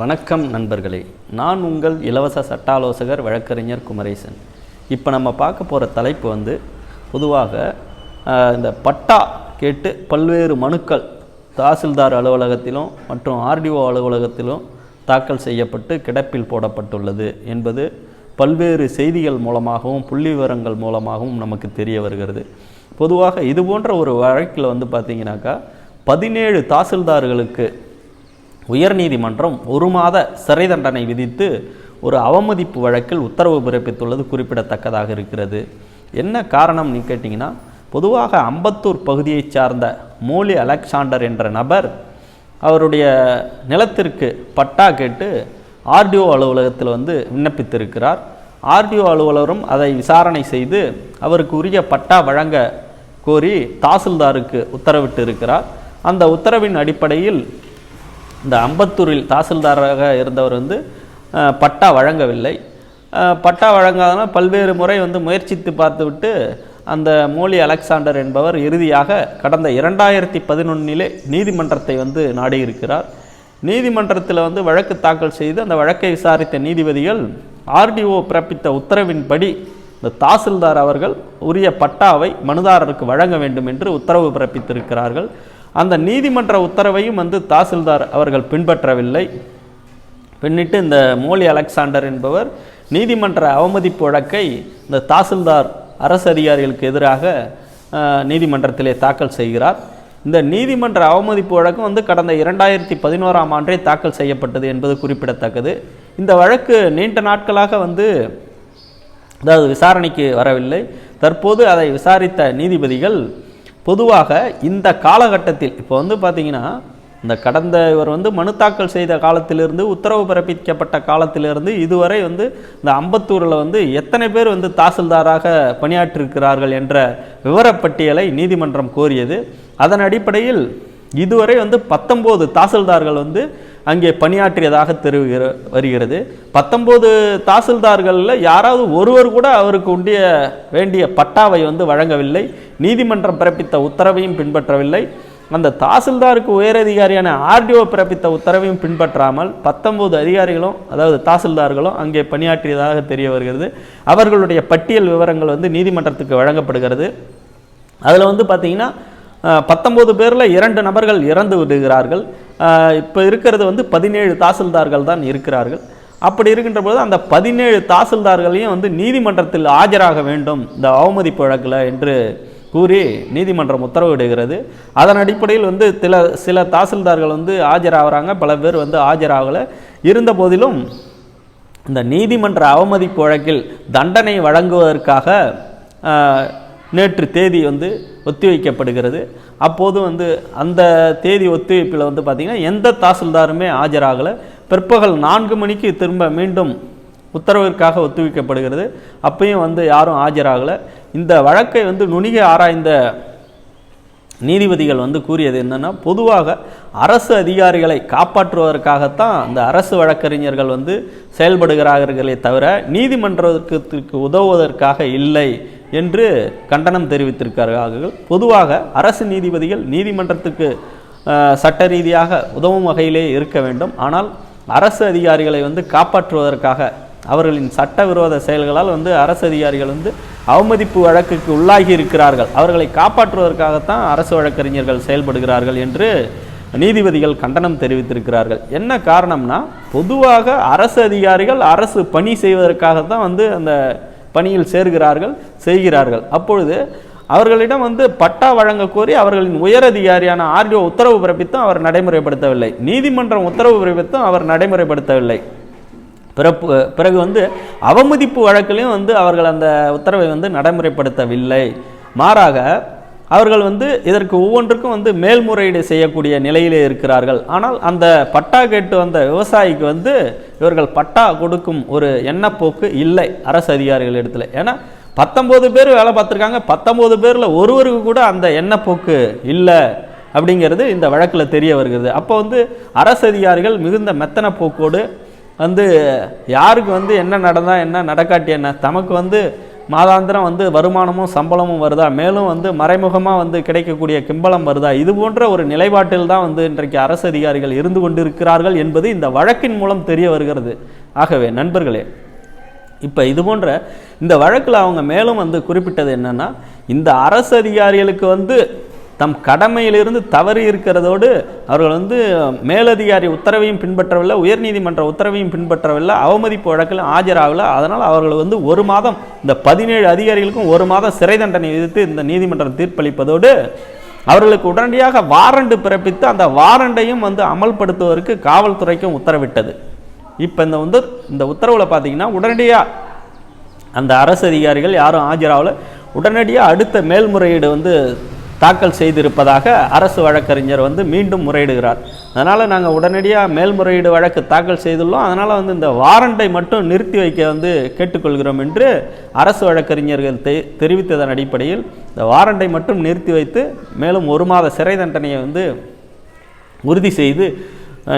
வணக்கம் நண்பர்களே. நான் உங்கள் இலவச சட்ட ஆலோசகர் வழக்கறிஞர் குமரேசன். இப்போ நம்ம பார்க்க போகிற தலைப்பு வந்து பொதுவாக இந்த பட்டா கேட்டு பல்வேறு மனுக்கள் தாசில்தார் அலுவலகத்திலும் மற்றும் ஆர்டிஓ அலுவலகத்திலும் தாக்கல் செய்யப்பட்டு கிடப்பில் போடப்பட்டுள்ளது என்பது பல்வேறு செய்திகள் மூலமாகவும் புள்ளி விவரங்கள் மூலமாகவும் நமக்கு தெரிய வருகிறது. பொதுவாக இது போன்ற ஒரு வழக்கில் வந்து பார்த்தீங்கன்னாக்கா பதினேழு தாசில்தார்களுக்கு உயர்நீதிமன்றம் ஒரு மாத சிறை தண்டனை விதித்து ஒரு அவமதிப்பு வழக்கில் உத்தரவு பிறப்பித்துள்ளது குறிப்பிடத்தக்கதாக இருக்கிறது. என்ன காரணம்னு கேட்டிங்கன்னா பொதுவாக அம்பத்தூர் பகுதியைச் சார்ந்த மோலி அலெக்சாண்டர் என்ற நபர் அவருடைய நிலத்திற்கு பட்டா கேட்டு ஆர்டிஓ அலுவலகத்தில் வந்து விண்ணப்பித்திருக்கிறார். ஆர்டிஓ அலுவலரும் அதை விசாரணை செய்து அவருக்கு உரிய பட்டா வழங்க கோரி தாசில்தாருக்கு உத்தரவிட்டு இருக்கிறார் அந்த உத்தரவின் அடிப்படையில் இந்த அம்பத்தூரில் தாசில்தாராக இருந்தவர் வந்து பட்டா வழங்கவில்லை. பட்டா வழங்காதனால் பல்வேறு முறை வந்து முயற்சித்து பார்த்துவிட்டு அந்த மோலி அலெக்சாண்டர் என்பவர் இறுதியாக கடந்த இரண்டாயிரத்தி பதினொன்னிலே நீதிமன்றத்தை வந்து நாடியிருக்கிறார். நீதிமன்றத்தில் வந்து வழக்கு தாக்கல் செய்து அந்த வழக்கை விசாரித்த நீதிபதிகள் ஆர்டிஓ பிறப்பித்த உத்தரவின்படி இந்த தாசில்தார் அவர்கள் உரிய பட்டாவை மனுதாரருக்கு வழங்க வேண்டும் என்று உத்தரவு பிறப்பித்திருக்கிறார்கள். அந்த நீதிமன்ற உத்தரவையும் வந்து தாசில்தார் அவர்கள் பின்பற்றவில்லை. பின்னிட்டு இந்த மோலி அலெக்சாண்டர் என்பவர் நீதிமன்ற அவமதிப்பு வழக்கை இந்த தாசில்தார் அரசு அதிகாரிகளுக்கு எதிராக நீதிமன்றத்திலே தாக்கல் செய்கிறார். இந்த நீதிமன்ற அவமதிப்பு வழக்கு வந்து கடந்த இரண்டாயிரத்தி பதினோராம் ஆண்டே தாக்கல் செய்யப்பட்டது என்பது குறிப்பிடத்தக்கது. இந்த வழக்கு நீண்ட நாட்களாக வந்து அதாவது விசாரணைக்கு வரவில்லை. தற்போது அதை விசாரித்த நீதிபதிகள் பொதுவாக இந்த காலகட்டத்தில் இப்போ வந்து பார்த்தீங்கன்னா இந்த கடந்த இவர் வந்து மனு தாக்கல் செய்த காலத்திலிருந்து உத்தரவு பிறப்பிக்கப்பட்ட காலத்திலிருந்து இதுவரை வந்து இந்த அம்பத்தூரில் வந்து எத்தனை பேர் வந்து தாசில்தாராக பணியாற்றிருக்கிறார்கள் என்ற விவரப்பட்டியலை நீதிமன்றம் கோரியது. அதன் அடிப்படையில் இதுவரை வந்து பத்தொம்போது தாசில்தார்கள் வந்து அங்கே பணியாற்றியதாக தெரிவிக்கிற வருகிறது. பத்தொம்போது தாசில்தார்களில் யாராவது ஒருவர் கூட அவருக்கு உண்டிய வேண்டிய பட்டாவை வந்து வழங்கவில்லை நீதிமன்றம் பிறப்பித்த உத்தரவையும் பின்பற்றவில்லை. அந்த தாசில்தாருக்கு உயரதிகாரியான ஆர்டிஓ பிறப்பித்த உத்தரவையும் பின்பற்றாமல் பத்தொம்போது அதிகாரிகளும் அதாவது தாசில்தார்களும் அங்கே பணியாற்றியதாக தெரிய வருகிறது. அவர்களுடைய பட்டியல் விவரங்கள் வந்து நீதிமன்றத்துக்கு வழங்கப்படுகிறது. அதில் வந்து பார்த்திங்கன்னா பத்தொம்போது பேரில் இரண்டு நபர்கள் இறந்து விடுகிறார்கள். இப்போ இருக்கிறது வந்து பதினேழு தாசில்தார்கள் தான் இருக்கிறார்கள். அப்படி இருக்கின்ற போது அந்த பதினேழு தாசில்தார்களையும் வந்து நீதிமன்றத்தில் ஆஜராக வேண்டும். இந்த அவமதிப்பு வழக்கில் என்று கூறி நீதிமன்றம் உத்தரவிடுகிறது. அதன் அடிப்படையில் வந்து சில சில தாசில்தார்கள் வந்து ஆஜராகிறாங்க. பல பேர் வந்து ஆஜராகலை. இருந்த போதிலும் இந்த நீதிமன்ற அவமதிப்பு வழக்கில் தண்டனை வழங்குவதற்காக நேற்று தேதி வந்து ஒத்திவைக்கப்படுகிறது. அப்போது வந்து அந்த தேதி ஒத்திவைப்பில் வந்து பார்த்திங்கன்னா எந்த தாசில்தாருமே ஆஜராகலை. பிற்பகல் நான்கு மணிக்கு திரும்ப மீண்டும் உத்தரவிற்காக ஒத்திவைக்கப்படுகிறது. அப்பயும் வந்து யாரும் ஆஜராகலை. இந்த வழக்கை வந்து நுனிக ஆராய்ந்த நீதிபதிகள் வந்து கூறியது என்னென்னா பொதுவாக அரசு அதிகாரிகளை காப்பாற்றுவதற்காகத்தான் அந்த அரசு வழக்கறிஞர்கள் வந்து செயல்படுகிறார்களே தவிர நீதிமன்றத்திற்கு உதவுவதற்காக இல்லை. என்று கண்டனம் தெரிவித்திருக்கிறார்கள். பொதுவாக அரசு நீதிபதிகள் நீதிமன்றத்துக்கு சட்ட ரீதியாக உதவும் வகையிலே இருக்க வேண்டும். ஆனால் அரசு அதிகாரிகளை வந்து காப்பாற்றுவதற்காக அவர்களின் சட்டவிரோத செயல்களால் வந்து அரசு அதிகாரிகள் வந்து அவமதிப்பு வழக்குக்கு உள்ளாகி இருக்கிறார்கள். அவர்களை காப்பாற்றுவதற்காகத்தான் அரசு வழக்கறிஞர்கள் செயல்படுகிறார்கள் என்று நீதிபதிகள் கண்டனம் தெரிவித்திருக்கிறார்கள். என்ன காரணம்னா பொதுவாக அரசு அதிகாரிகள் அரசு பணி செய்வதற்காகத்தான் வந்து அந்த பணியில் சேர்கிறார்கள் செய்கிறார்கள். அப்பொழுது அவர்களிடம் வந்து பட்டா வழங்க கோரி அவர்களின் உயரதிகாரியான ஆர்டிஓ உத்தரவு பிறப்பித்தும் அவர் நடைமுறைப்படுத்தவில்லை. நீதிமன்றம் உத்தரவு பிறப்பித்தும் அவர் நடைமுறைப்படுத்தவில்லை. பிறப்பு பிறகு வந்து அவமதிப்பு வழக்கிலையும் வந்து அவர்கள் அந்த உத்தரவை வந்து நடைமுறைப்படுத்தவில்லை. மாறாக அவர்கள் வந்து இதற்கு ஒவ்வொன்றுக்கும் வந்து மேல்முறையீடு செய்யக்கூடிய நிலையிலே இருக்கிறார்கள். ஆனால் அந்த பட்டா கேட்டு வந்த விவசாயிக்கு வந்து இவர்கள் பட்டா கொடுக்கும் ஒரு எண்ணப்போக்கு இல்லை அரசு அதிகாரிகள் இடத்துல. ஏன்னா பத்தொம்போது பேர் வேலை பார்த்துருக்காங்க. பத்தொம்போது பேரில் ஒருவருக்கு கூட அந்த எண்ணப்போக்கு இல்லை அப்படிங்கிறது இந்த வழக்கில் தெரிய வருகிறது. அப்போ வந்து அரசு அதிகாரிகள் மிகுந்த மெத்தன போக்கோடு வந்து யாருக்கு வந்து என்ன நடந்தால் என்ன நடக்காட்டி என்ன தமக்கு வந்து மாதாந்திரம் வந்து வருமானமும் சம்பளமும் வருதா? மேலும் வந்து மறைமுகமாக வந்து கிடைக்கக்கூடிய கிம்பளம் வருதா? இது போன்ற ஒரு நிலைப்பாட்டில் தான் வந்து இன்றைக்கு அரசு அதிகாரிகள் இருந்து கொண்டிருக்கிறார்கள் என்பது இந்த வழக்கின் மூலம் தெரிய வருகிறது. ஆகவே நண்பர்களே இப்போ இது போன்ற இந்த வழக்கில் அவங்க மேலும் வந்து குறிப்பிட்டது என்னென்னா இந்த அரசு அதிகாரிகளுக்கு வந்து தம் கடமையிலிருந்து தவறி இருக்கிறதோடு அவர்கள் வந்து மேலதிகாரி உத்தரவையும் பின்பற்றவில்லை உயர்நீதிமன்ற உத்தரவையும் பின்பற்றவில்லை அவமதிப்பு வழக்கில் ஆஜராகலை. அதனால் அவர்கள் வந்து ஒரு மாதம் இந்த பதினேழு அதிகாரிகளுக்கும் ஒரு மாதம் சிறை தண்டனை விதித்து இந்த நீதிமன்றம் தீர்ப்பளிப்பதோடு அவர்களுக்கு உடனடியாக வாரண்டு பிறப்பித்து அந்த வாரண்டையும் வந்து அமல்படுத்துவதற்கு காவல்துறைக்கும் உத்தரவிட்டது. இப்போ இந்த வந்து இந்த உத்தரவில் பார்த்தீங்கன்னா உடனடியாக அந்த அரசு அதிகாரிகள் யாரும் ஆஜராகல. உடனடியாக அடுத்த மேல்முறையீடு வந்து தாக்கல் செய்திருப்பதாக அரசு வழக்கறிஞர் வந்து மீண்டும் முறையிடுகிறார். அதனால் நாங்கள் உடனடியாக மேல்முறையீடு வழக்கு தாக்கல் செய்துள்ளோம். அதனால் வந்து இந்த வாரண்டை மட்டும் நிறுத்தி வைக்க வந்து கேட்டுக்கொள்கிறோம் என்று அரசு வழக்கறிஞர்கள் தெ தெரிவித்ததன் அடிப்படையில் இந்த வாரண்டை மட்டும் நிறுத்தி வைத்து மேலும் ஒரு மாத சிறை தண்டனையை வந்து உறுதி செய்து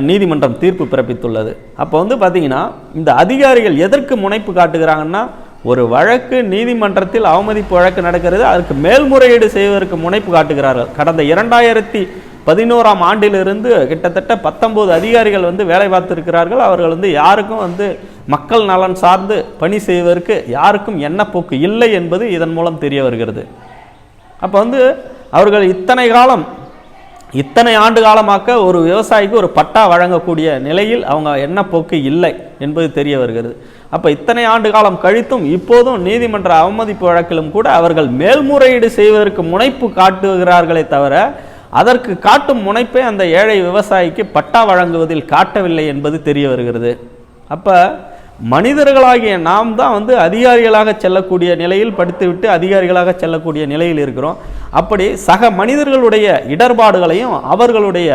நீதிமன்றம் தீர்ப்பு பிறப்பித்துள்ளது. அப்போ வந்து பார்த்திங்கன்னா இந்த அதிகாரிகள் எதற்கு முனைப்பு காட்டுகிறாங்கன்னா ஒரு வழக்கு நீதிமன்றத்தில் அவமதிப்பு வழக்கு நடக்கிறது அதற்கு மேல்முறையீடு செய்வதற்கு முனைப்பு காட்டுகிறார்கள். கடந்த இரண்டாயிரத்தி பதினோராம் ஆண்டிலிருந்து கிட்டத்தட்ட பத்தொன்பது அதிகாரிகள் வந்து வேலை பார்த்திருக்கிறார்கள். அவர்கள் வந்து யாருக்கும் வந்து மக்கள் நலன் சார்ந்து பணி செய்வதற்கு யாருக்கும் என்ன போக்கு இல்லை என்பது இதன் மூலம் தெரிய வருகிறது. அப்போ வந்து அவர்கள் இத்தனை காலம் இத்தனை ஆண்டு காலமாக்க ஒரு விவசாயிக்கு ஒரு பட்டா வழங்கக்கூடிய நிலையில் அவங்க என்ன போக்கு இல்லை என்பது தெரிய வருகிறது. அப்போ இத்தனை ஆண்டு காலம் கழித்தும் இப்போதும் நீதிமன்ற அவமதிப்பு வழக்கிலும் கூட அவர்கள் மேல்முறையீடு செய்வதற்கு முனைப்பு காட்டுகிறார்களே தவிர அதற்கு காட்டும் முனைப்பை அந்த ஏழை விவசாயிக்கு பட்டா வழங்குவதில் காட்டவில்லை என்பது தெரிய வருகிறது. அப்போ மனிதர்களாகிய நாம் தான் வந்து அதிகாரிகளாக செல்லக்கூடிய நிலையில் படித்துவிட்டு அதிகாரிகளாக செல்லக்கூடிய நிலையில் இருக்கிறோம். அப்படி சக மனிதர்களுடைய இடர்பாடுகளையும் அவர்களுடைய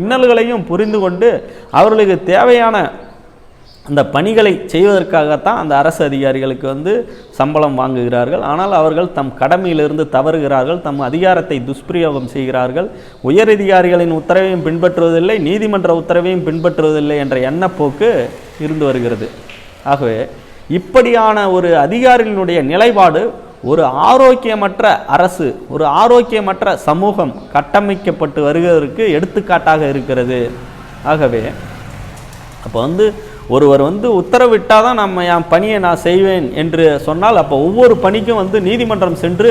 இன்னல்களையும் புரிந்து கொண்டு அவர்களுக்கு தேவையான அந்த பணிகளை செய்வதற்காகத்தான் அந்த அரசு அதிகாரிகளுக்கு வந்து சம்பளம் வாங்குகிறார்கள். ஆனால் அவர்கள் தம் கடமையிலிருந்து தவறுகிறார்கள். தம் அதிகாரத்தை துஷ்பிரயோகம் செய்கிறார்கள். உயரதிகாரிகளின் உத்தரவையும் பின்பற்றுவதில்லை நீதிமன்ற உத்தரவையும் பின்பற்றுவதில்லை என்ற எண்ணப்போக்கு இருந்து வருகிறது. ஆகவே இப்படியான ஒரு அதிகாரிகளினுடைய நிலைப்பாடு ஒரு ஆரோக்கியமற்ற அரசு ஒரு ஆரோக்கியமற்ற சமூகம் கட்டமைக்கப்பட்டு வருவதற்கு எடுத்துக்காட்டாக இருக்கிறது. ஆகவே அப்போ வந்து ஒருவர் வந்து உத்தரவிட்டால் தான் நம்ம என் பணியை நான் செய்வேன் என்று சொன்னால் அப்போ ஒவ்வொரு பணிக்கும் வந்து நீதிமன்றம் சென்று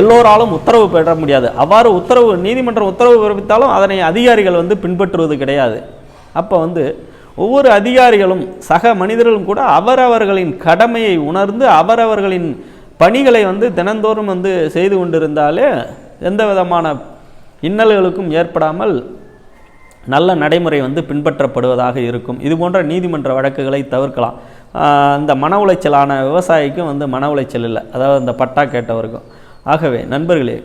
எல்லோராலும் உத்தரவு பெற முடியாது. அவ்வாறு உத்தரவு நீதிமன்றம் உத்தரவு பிறப்பித்தாலும் அதனை அதிகாரிகள் வந்து பின்பற்றுவது கிடையாது. அப்போ வந்து ஒவ்வொரு அதிகாரிகளும் சக மனிதர்களும் கூட அவரவர்களின் கடமையை உணர்ந்து அவரவர்களின் பணிகளை வந்து தினந்தோறும் வந்து செய்து கொண்டிருந்தாலே எந்த விதமான இன்னல்களுக்கும் ஏற்படாமல் நல்ல நடைமுறை வந்து பின்பற்றப்படுவதாக இருக்கும். இது போன்ற நீதிமன்ற வழக்குகளை தவிர்க்கலாம். இந்த மன உளைச்சலான விவசாயிக்கும் வந்து மன உளைச்சல் இல்லை. அதாவது இந்த பட்டா கேட்டவருக்கும். ஆகவே நண்பர்களே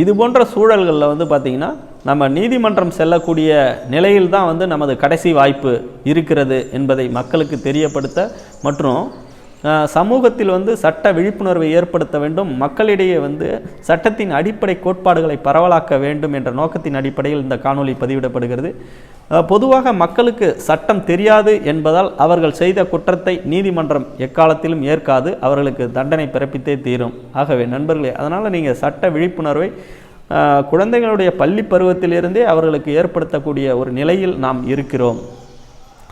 இது போன்ற சூழல்களில் வந்து பார்த்திங்கன்னா நம்ம நீதிமன்றம் செல்லக்கூடிய நிலையில் தான் வந்து நமது கடைசி வாய்ப்பு இருக்கிறது என்பதை மக்களுக்கு தெரியப்படுத்த மற்றும் சமூகத்தில் வந்து சட்ட விழிப்புணர்வை ஏற்படுத்த வேண்டும். மக்களிடையே வந்து சட்டத்தின் அடிப்படை கோட்பாடுகளை பரவலாக்க வேண்டும் என்ற நோக்கத்தின் அடிப்படையில் இந்த காணொலி பதிவிடப்படுகிறது. பொதுவாக மக்களுக்கு சட்டம் தெரியாது என்பதால் அவர்கள் செய்த குற்றத்தை நீதிமன்றம் எக்காலத்திலும் ஏற்காது. அவர்களுக்கு தண்டனை பிறப்பித்தே தீரும். ஆகவே நண்பர்களே அதனால் நீங்கள் சட்ட விழிப்புணர்வை குழந்தைகளுடைய பள்ளி பருவத்திலிருந்தே அவர்களுக்கு ஏற்படுத்தக்கூடிய ஒரு நிலையில் நாம் இருக்கிறோம்.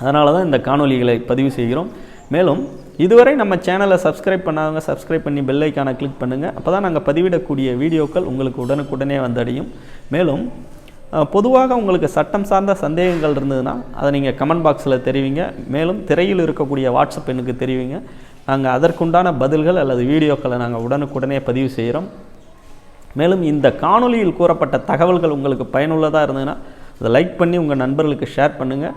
அதனால தான் இந்த காணொளிகளை பதிவு செய்கிறோம். மேலும் இதுவரை நம்ம சேனலை சப்ஸ்கிரைப் பண்ணாதவங்க சப்ஸ்கிரைப் பண்ணி பெல் ஐக்கானை கிளிக் பண்ணுங்கள் அப்போ தான் நாங்கள் பதிவிடக்கூடிய வீடியோக்கள் உங்களுக்கு உடனுக்குடனே வந்தடையும். மேலும் பொதுவாக உங்களுக்கு சட்டம் சார்ந்த சந்தேகங்கள் இருந்ததுன்னா அதை நீங்கள் கமெண்ட் பாக்ஸில் தெரிவிங்க. மேலும் திரையில் இருக்கக்கூடிய வாட்ஸ்அப் எண்ணுக்கு தெரிவிங்க. நாங்கள் அதற்குண்டான பதில்கள் அல்லது வீடியோக்களை நாங்கள் உடனுக்குடனே பதிவு செய்கிறோம் மேலும் இந்த காணொலியில் கூறப்பட்ட தகவல்கள் உங்களுக்கு பயனுள்ளதாக இருந்ததுன்னா அதை லைக் பண்ணி உங்கள் நண்பர்களுக்கு ஷேர் பண்ணுங்கள்